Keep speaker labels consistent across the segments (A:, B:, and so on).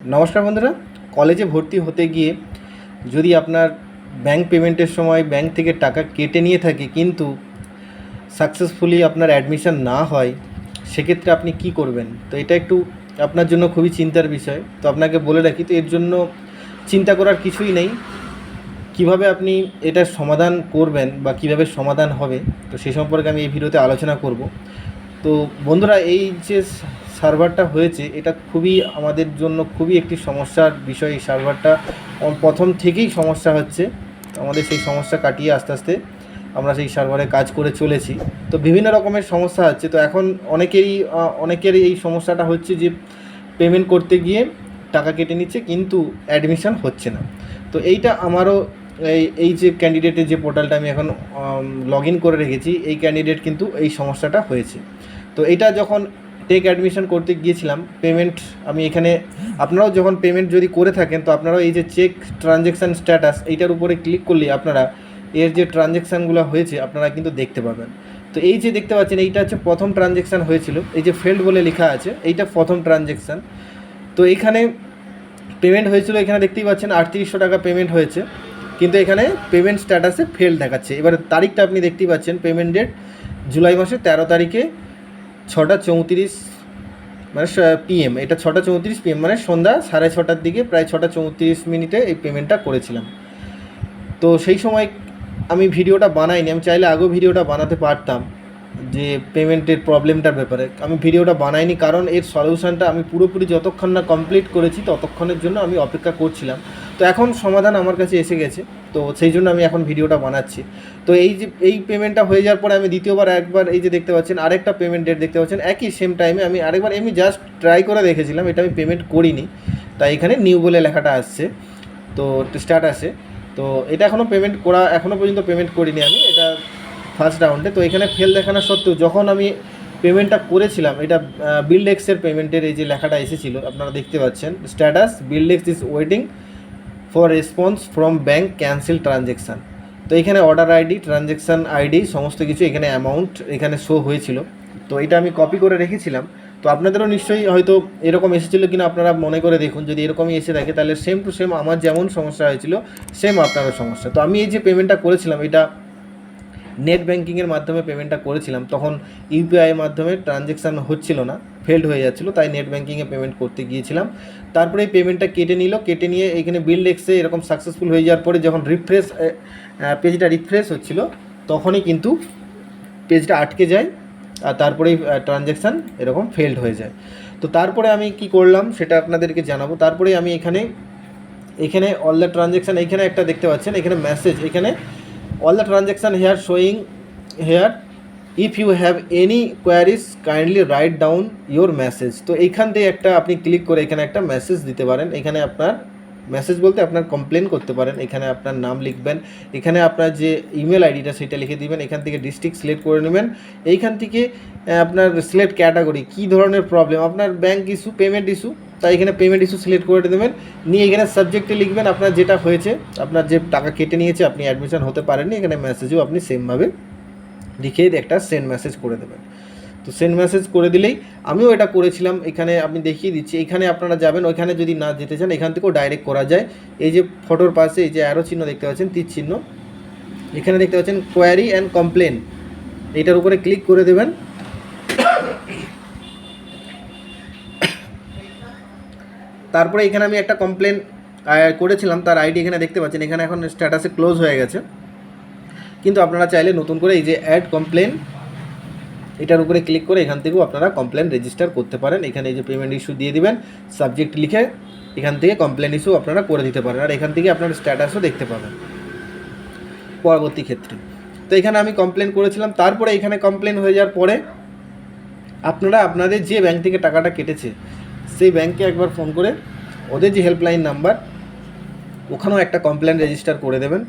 A: নমস্কার বন্ধুরা। কলেজে ভর্তি হতে গিয়ে যদি আপনার ব্যাংক পেমেন্টের সময় ব্যাংক থেকে টাকা কেটে নিয়ে থাকে কিন্তু সাকসেসফুলি আপনার অ্যাডমিশন না হয়, সেক্ষেত্রে আপনি কি করবেন? তো এটা একটু আপনার জন্য খুবই চিন্তার বিষয়। তো আপনাকে বলে রাখি, তো এর জন্য চিন্তা করার কিছুই নেই। কীভাবে আপনি এটার সমাধান করবেন বা কীভাবে সমাধান হবে, তো সে সম্পর্কে আমি এই ভিডিওতে আলোচনা করব। তো বন্ধুরা, এই যে সার্ভারটা হয়েছে এটা খুবই আমাদের জন্য খুবই একটি সমস্যার বিষয় এই সার্ভারটা প্রথম থেকেই সমস্যা হচ্ছে আমাদের সেই সমস্যা কাটিয়ে আস্তে আস্তে আমরা সেই সার্ভারে কাজ করে চলেছি। তো বিভিন্ন রকমের সমস্যা হচ্ছে তো এখন অনেকেরই আহ, অনেকেরই এই সমস্যাটা হচ্ছে যে পেমেন্ট করতে গিয়ে টাকা কেটে নিচ্ছে কিন্তু অ্যাডমিশান হচ্ছে না। তো এইটা আমারও এই এই যে ক্যান্ডিডেটের যে পোর্টালটা আমি এখন লগ করে রেখেছি এই ক্যান্ডিডেট কিন্তু এই সমস্যাটা হয়েছে। তো এটা যখন টেক অ্যাডমিশন করতে গিয়েছিলাম পেমেন্ট আমি এখানে, আপনারাও যখন পেমেন্ট যদি করে থাকেন, তো আপনারাও এই যে চেক ট্রানজ্যাকশান স্ট্যাটাস এইটার উপরে ক্লিক করলে আপনারা, এর যে ট্রানজ্যাকশানগুলো হয়েছে, আপনারা কিন্তু দেখতে পাবেন। তো এই যে দেখতে পাচ্ছেন, এইটা হচ্ছে প্রথম ট্রানজ্যাকশান হয়েছিল। এই যে ফেল্ড বলে লেখা আছে, এইটা প্রথম ট্রানজ্যাকশান তো এখানে পেমেন্ট হয়েছিল, এখানে দেখতেই পাচ্ছেন, আটত্রিশশো টাকা পেমেন্ট হয়েছে। কিন্তু এখানে পেমেন্ট স্ট্যাটাসে ফেল দেখাচ্ছে। এবার তারিখটা আপনি দেখতেই পাচ্ছেন পেমেন্ট ডেট জুলাই মাসের তেরো তারিখে ছটা চৌত্রিশ মানে পিএম এটা ছটা চৌত্রিশ পিএম মানে সন্ধ্যা সাড়ে ছটার দিকে, প্রায় ছটা চৌত্রিশ মিনিটে এই পেমেন্টটা করেছিলাম। তো সেই সময় আমি ভিডিওটা বানাইনি, আমি চাইলে আগেও ভিডিওটা বানাতে পারতাম, যে পেমেন্টের প্রবলেমটার ব্যাপারে। আমি ভিডিওটা বানাইনি কারণ এর সলিউশনটা আমি পুরোপুরি যতক্ষণ না কমপ্লিট করেছি, ততক্ষণের জন্য আমি অপেক্ষা করছিলাম। তো এখন সমাধান আমার কাছে এসে গেছে। তো সেই জন্য আমি এখন ভিডিওটা বানাচ্ছি। তো এই যে, এই পেমেন্টটা হয়ে যাওয়ার পরে আমি দ্বিতীয়বার একবার এই যে দেখতে পাচ্ছেন, আরেকটা পেমেন্ট ডেট দেখতে পাচ্ছেন। একই সেম টাইমে আমি আরেকবার এমনি জাস্ট ট্রাই করে দেখেছিলাম, এটা আমি পেমেন্ট করিনি। তাই এখানে নিউ বলে লেখাটা আসছে। তো স্টার্ট আসে। তো এটা এখনও পেমেন্ট করা এখনও পর্যন্ত পেমেন্ট করিনি আমি। এটা ফার্স্ট রাউন্ডে তো এখানে ফেল দেখানো সত্ত্বেও যখন আমি পেমেন্টটা করেছিলাম, এটা বিল্ডেক্সের পেমেন্টের এই যে লেখাটা এসেছিল, আপনারা দেখতে পাচ্ছেন। Status BillDesk is waiting for response from bank cancel transaction তো এখানে অর্ডার আইডি ট্রানজ্যাকশান আইডি সমস্ত কিছু এখানে অ্যামাউন্ট এখানে শো হয়েছিল। তো এটা আমি কপি করে রেখেছিলাম। তো আপনাদেরও নিশ্চয়ই হয়তো এরকম এসেছিল কিনা আপনারা মনে করে দেখুন। যদি এরকমই এসে থাকে, তাহলে সেম টু সেম আমার যেমন সমস্যা হয়েছিল সেম আপনারও সমস্যা। তো আমি এই যে পেমেন্টটা করেছিলাম, এটা নেট ব্যাঙ্কিংয়ের মাধ্যমে পেমেন্টটা করেছিলাম, তখন ইউপিআইয়ের মাধ্যমে ট্রানজ্যাকশান হচ্ছিল না ফেল্ড হয়ে যাচ্ছিল, তাই নেট ব্যাঙ্কিংয়ে পেমেন্ট করতে গিয়েছিলাম। তারপরে এই পেমেন্টটা কেটে নিল, কেটে নিয়ে এখানে বিল এক্সে এরকম সাকসেসফুল হয়ে যাওয়ার পরে যখন রিফ্রেশ পেজটা রিফ্রেশ হচ্ছিল, তখনই কিন্তু পেজটা আটকে যায়, আর তারপরেই ট্রানজ্যাকশান এরকম ফেল্ড হয়ে যায়। তো তারপরে আমি কি করলাম সেটা আপনাদেরকে জানাব। তারপরে আমি এখানে এখানে অল দ্য ট্রানজ্যাকশান এখানে একটা দেখতে পাচ্ছেন, এখানে মেসেজ এখানে all the transaction here showing here if you have any queries kindly write down your message তো এইখান থেকে একটা আপনি ক্লিক করে এখানে একটা মেসেজ দিতে পারেন। এখানে আপনার মেসেজ বলতে আপনার কমপ্লেন করতে পারেন। এখানে আপনার নাম লিখবেন। এখানে আপনার যে ইমেল আইডিটা সেটা লিখে দিবেন। এখান থেকে ডিস্ট্রিক্ট সিলেক্ট করে নেবেন। এইখান থেকে আপনার সিলেক্ট ক্যাটাগরি কী ধরনের প্রবলেম আপনার ব্যাঙ্ক ইস্যু পেমেন্ট ইস্যু তাই এখানে পেমেন্ট ইস্যু সিলেক্ট করে দেবেন। নিয়ে এখানে সাবজেক্টে লিখবেন আপনার যেটা হয়েছে, আপনার যে টাকা কেটে নিয়েছে, আপনি অ্যাডমিশন হতে পারেননি, এখানে মেসেজও আপনি সেমভাবে লিখে একটা সেন্ড মেসেজ করে দেবেন। তো সেন্ড মেসেজ করে দিলেই আমিও এটা করেছিলাম, এখানে আমি দেখিয়ে দিচ্ছি। এখানে আপনারা যাবেন, ওইখানে যদি না যেতে চান, এখান থেকেও ডাইরেক্ট করা যায়। এই যে ফটোর পাশে, এই যে অ্যারো চিহ্ন দেখতে পাচ্ছেন, তীর চিহ্ন। এখানে দেখতে পাচ্ছেন কোয়ারি অ্যান্ড কমপ্লেন এটার উপরে ক্লিক করে দেবেন। তারপরে এখানে আমি একটা কমপ্লেন করেছিলাম, তার আইডি এখানে দেখতে পাচ্ছেন, এখানে এখন স্ট্যাটাসে ক্লোজ হয়ে গেছে। কিন্তু আপনারা চাইলে নতুন করে এই যে অ্যাড কমপ্লেন এটার উপরে ক্লিক করে এখান থেকেও আপনারা কমপ্লেন রেজিস্টার করতে পারেন। এখানে এই যে পেমেন্ট ইস্যু দিয়ে দিবেন সাবজেক্ট লিখে এখান থেকে কমপ্লেন ইস্যু আপনারা করে দিতে পারেন, আর এখান থেকে আপনার স্ট্যাটাসও দেখতে পাবেন পরবর্তী ক্ষেত্রে। তো এখানে আমি কমপ্লেন করেছিলাম, তারপরে এখানে কমপ্লেন হয়ে যাওয়ার পরে আপনারা আপনাদের যে ব্যাংক থেকে টাকাটা কেটেছে সেই ব্যাংকে একবার ফোন করে ওদের যে হেল্পলাইন নাম্বার ওখানেও একটা কমপ্লেন রেজিস্টার করে দেবেন।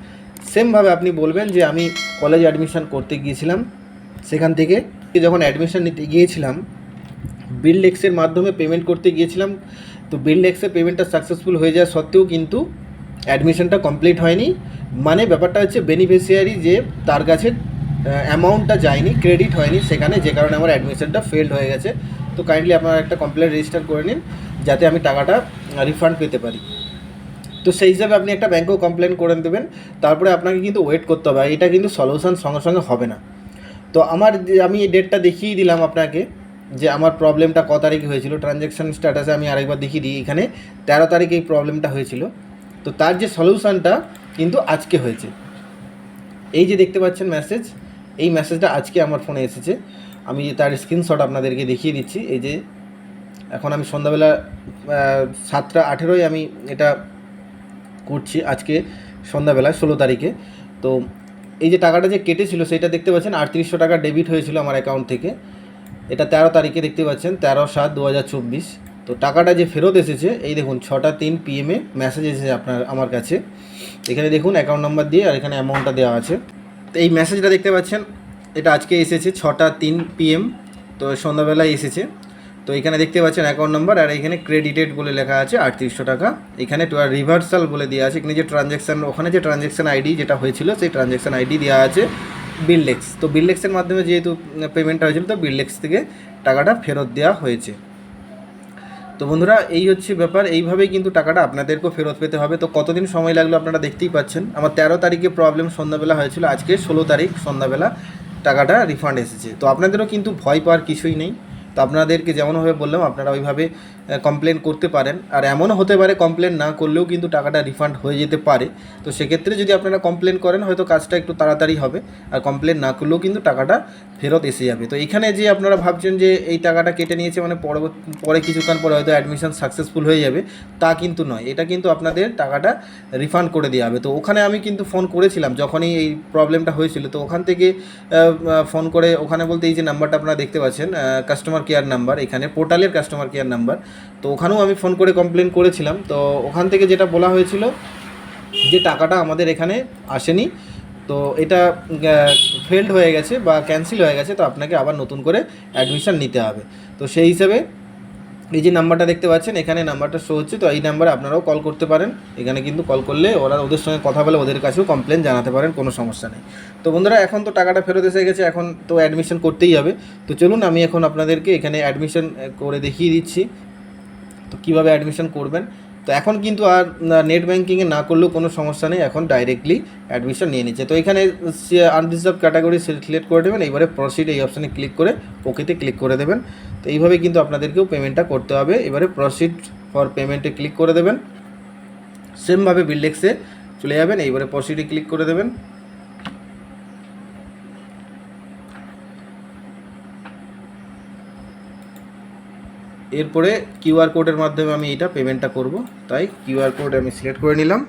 A: সেমভাবে আপনি বলবেন যে, আমি কলেজ অ্যাডমিশান করতে গিয়েছিলাম। সেখান থেকে যখন অ্যাডমিশান নিতে গিয়েছিলাম বিল্ড এক্সের মাধ্যমে পেমেন্ট করতে গিয়েছিলাম। তো বিল্ড এক্সের পেমেন্টটা সাকসেসফুল হয়ে যাওয়া সত্ত্বেও কিন্তু অ্যাডমিশানটা কমপ্লিট হয়নি। মানে ব্যাপারটা হচ্ছে বেনিফিশিয়ারি যে তার কাছে অ্যামাউন্টটা যায়নি ক্রেডিট হয়নি, সেখানে যে কারণে আমার অ্যাডমিশানটা ফেল্ড হয়ে গেছে। তো কাইন্ডলি আপনারা একটা কমপ্লেন রেজিস্টার করে নিন, যাতে আমি টাকাটা রিফান্ড পেতে পারি। তো সেই হিসাবে আপনি একটা ব্যাঙ্কেও কমপ্লেন করে দেবেন, তারপরে আপনাকে কিন্তু ওয়েট করতে হবে এটা কিন্তু সলিউশন সঙ্গে সঙ্গে হবে না। তো আমার আমি এই ডেটটা দেখিয়ে দিলাম আপনাকে, যে আমার প্রবলেমটা ক তারিখে হয়েছিল ট্রানজ্যাকশান স্ট্যাটাসে আমি আরেকবার দেখিয়ে দিই এখানে, তেরো তারিখে এই প্রবলেমটা হয়েছিল। তো তার যে সলিউশনটা কিন্তু আজকে হয়েছে। এই যে দেখতে পাচ্ছেন মেসেজ এই মেসেজটা আজকে আমার ফোনে এসেছে। আমি তার স্ক্রিনশট আপনাদেরকে দেখিয়ে দিচ্ছি। এই যে, এখন আমি সন্ধ্যাবেলা সাতটা আঠেরোই আমি এটা করছি আজকে সন্ধ্যাবেলা, ষোলো তারিখে। তো এই যে টাকাটা যে কেটেছিল, সেটা দেখতে পাচ্ছেন, আটত্রিশশো টাকা ডেবিট হয়েছিল আমার অ্যাকাউন্ট থেকে। এটা তেরো তারিখে দেখতে পাচ্ছেন, তেরো সাত দু তো টাকাটা যে ফেরত এসেছে, এই দেখুন, ছটা তিন পিএমে মেসেজ এসেছে আপনার, আমার কাছে। এখানে দেখুন অ্যাকাউন্ট নাম্বার দিয়ে আর এখানে অ্যামাউন্টটা দেওয়া আছে। তো এই মেসেজটা দেখতে পাচ্ছেন, এটা আজকে এসেছে ছটা তিন পিএম তো সন্ধ্যাবেলায় এসেছে। তো এখানে দেখতে পাচ্ছেন অ্যাকাউন্ট নাম্বার আর এখানে ক্রেডিটেড বলে লেখা আছে আটত্রিশশো টাকা। এখানে রিভার্সাল বলে দেওয়া আছে, এখানে যে ট্রানজ্যাকশান ওখানে যে ট্রানজ্যাকশান আইডি যেটা হয়েছিল, সেই ট্রানজ্যাকশান আইডি দেওয়া আছে বিলডেক্স তো বিলডেক্সের মাধ্যমে যেহেতু পেমেন্টটা হয়েছিল, তো বিলডেক্স থেকে টাকাটা ফেরত দেওয়া হয়েছে। তো বন্ধুরা, এই হচ্ছে ব্যাপার। এইভাবেই কিন্তু টাকাটা আপনাদেরকেও ফেরত পেতে হবে। তো কতদিন সময় লাগল আপনারা দেখতেই পাচ্ছেন। আমার তেরো তারিখে প্রবলেম সন্ধ্যাবেলা হয়েছিল। আজকে ষোলো তারিখ সন্ধ্যাবেলা টাকাটা রিফান্ড এসেছে। তো আপনাদেরও কিন্তু ভয় পাওয়ার কিছুই নেই। তো আপনাদেরকে যেমনভাবে বললাম, আপনারা ওইভাবে কমপ্লেন করতে পারেন। আর এমনও হতে পারে কমপ্লেন না করলেও কিন্তু টাকাটা রিফান্ড হয়ে যেতে পারে। তো সেক্ষেত্রে যদি আপনারা কমপ্লেন করেন, হয়তো কাজটা একটু তাড়াতাড়ি হবে। আর কমপ্লেন না করলেও কিন্তু টাকাটা ফেরত এসে যাবে। তো এখানে যে আপনারা ভাবছেন যে এই টাকাটা কেটে নিয়েছে মানে পরবর্তী, পরে কিছুক্ষণ পরে হয়তো অ্যাডমিশন সাকসেসফুল হয়ে যাবে, তা কিন্তু নয়। এটা কিন্তু আপনাদের টাকাটা রিফান্ড করে দেওয়া হবে। তো ওখানে আমি কিন্তু ফোন করেছিলাম যখনই এই প্রবলেমটা হয়েছিল। তো ওখান থেকে ফোন করে ওখানে বলতে এই যে নাম্বারটা আপনারা দেখতে পাচ্ছেন কাস্টমার কেয়ার নাম্বার এখানে পোর্টালের কাস্টমার কেয়ার নাম্বার তো ওখানেও আমি ফোন করে কমপ্লেন করেছিলাম। তো ওখান থেকে যেটা বলা হয়েছিল যে টাকাটা আমাদের এখানে আসেনি, তো এটা ফেল্ড হয়ে গেছে বা ক্যান্সেল হয়ে গেছে, তো আপনাকে আবার নতুন করে অ্যাডমিশান নিতে হবে। তো সেই হিসাবে এই যে নাম্বারটা দেখতে পাচ্ছেন, এখানে নাম্বারটা শো হচ্ছে, তো এই নাম্বারে আপনারাও কল করতে পারেন। এখানে কিন্তু কল করলে ওরা ওদের সঙ্গে কথা বলে ওদের কাছেও কমপ্লেন জানাতে পারেন, কোনো সমস্যা নেই। তো বন্ধুরা, এখন তো টাকাটা ফেরত এসে গেছে, এখন তো অ্যাডমিশন করতেই হবে। তো চলুন, আমি এখন আপনাদেরকে এখানে অ্যাডমিশন করে দেখিয়ে দিচ্ছি। তো কীভাবে অ্যাডমিশন করবেন? তো এখন কিন্তু আর নেট ব্যাঙ্কিংয়ে না করলেও কোনো সমস্যা নেই, এখন ডাইরেক্টলি অ্যাডমিশন নিয়ে নিচ্ছে। তো এখানে আনরিজার্ভ ক্যাটাগরি সিলেক্ট করে দেবেন, এইবারে প্রসিড এই অপশানে ক্লিক করে ওকেতে ক্লিক করে দেবেন। তো এইভাবে কিন্তু আপনাদেরকেও পেমেন্টটা করতে হবে। এবারে প্রসিড ফর পেমেন্টে ক্লিক করে দেবেন। সেমভাবে বিল্ডেক্সে চলে যাবেন, এইবারে প্রসিডে ক্লিক করে দেবেন। এরপরে কিউআর কোডের মাধ্যমে আমি এটা পেমেন্টটা করব। তাই কিউআর কোড আমি সিলেক্ট করে নিলাম।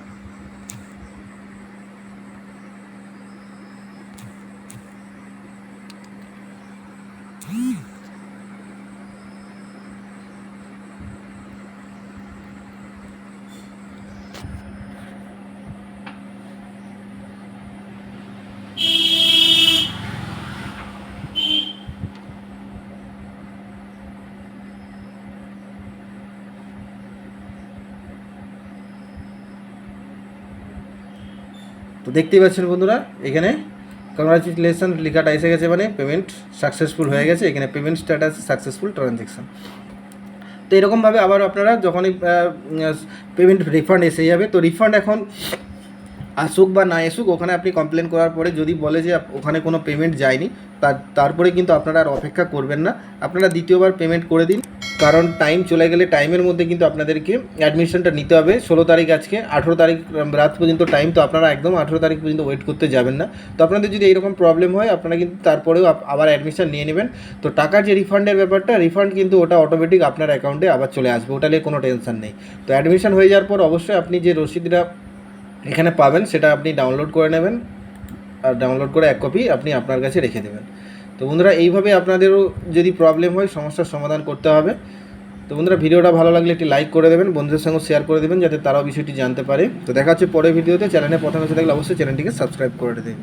A: তো দেখতেই পাচ্ছেন বন্ধুরা, এখানে কংগ্রাচুলেশন লেখাটা এসে গেছে মানে পেমেন্ট সাকসেসফুল হয়ে গেছে, এখানে পেমেন্ট স্ট্যাটাস সাকসেসফুল ট্রানজ্যাকশান তো এরকমভাবে আবার আপনারা যখনই পেমেন্ট রিফান্ড এসে যাবে, তো রিফান্ড এখন আসুক বা না আসুক, ওখানে আপনি কমপ্লেন করার পরে যদি বলে যে ওখানে কোনো পেমেন্ট যায়নি, তার তারপরে কিন্তু আপনারা আর অপেক্ষা করবেন না। আপনারা দ্বিতীয়বার পেমেন্ট করে দিন, কারণ টাইম চলে গেলে টাইমের মধ্যে কিন্তু আপনাদেরকে অ্যাডমিশনটা নিতে হবে। ষোলো তারিখ আজকে, আঠেরো তারিখ রাত পর্যন্ত টাইম তো আপনারা একদম আঠেরো তারিখ পর্যন্ত ওয়েট করতে যাবেন না। তো আপনাদের যদি এইরকম প্রবলেম হয়, আপনারা কিন্তু তারপরেও আবার অ্যাডমিশন নিয়ে নেবেন। তো টাকার যে রিফান্ডের ব্যাপারটা রিফান্ড কিন্তু ওটা অটোমেটিক আপনার অ্যাকাউন্টে আবার চলে আসবে। ওটা নিয়ে কোনো টেনশন নেই। তো অ্যাডমিশন হয়ে যাওয়ার পর অবশ্যই আপনি যে রসিদটা এখানে পাবেন, সেটা আপনি ডাউনলোড করে নেবেন, আর ডাউনলোড করে এক কপি আপনি আপনার কাছে রেখে দেবেন। তো বন্ধুরা, এইভাবে আপনাদেরও যদি প্রবলেম হয়, সমস্যার সমাধান করতে হবে। তো বন্ধুরা, ভিডিওটা ভালো লাগলে একটি লাইক করে দেবেন, বন্ধুদের সঙ্গে শেয়ার করে দেবেন, যাতে তারাও বিষয়টি জানতে পারে। তো দেখা হচ্ছে পরে ভিডিওতে চ্যানেলে প্রথমে এসে থাকলে অবশ্যই চ্যানেলটিকে সাবস্ক্রাইব করে দেবেন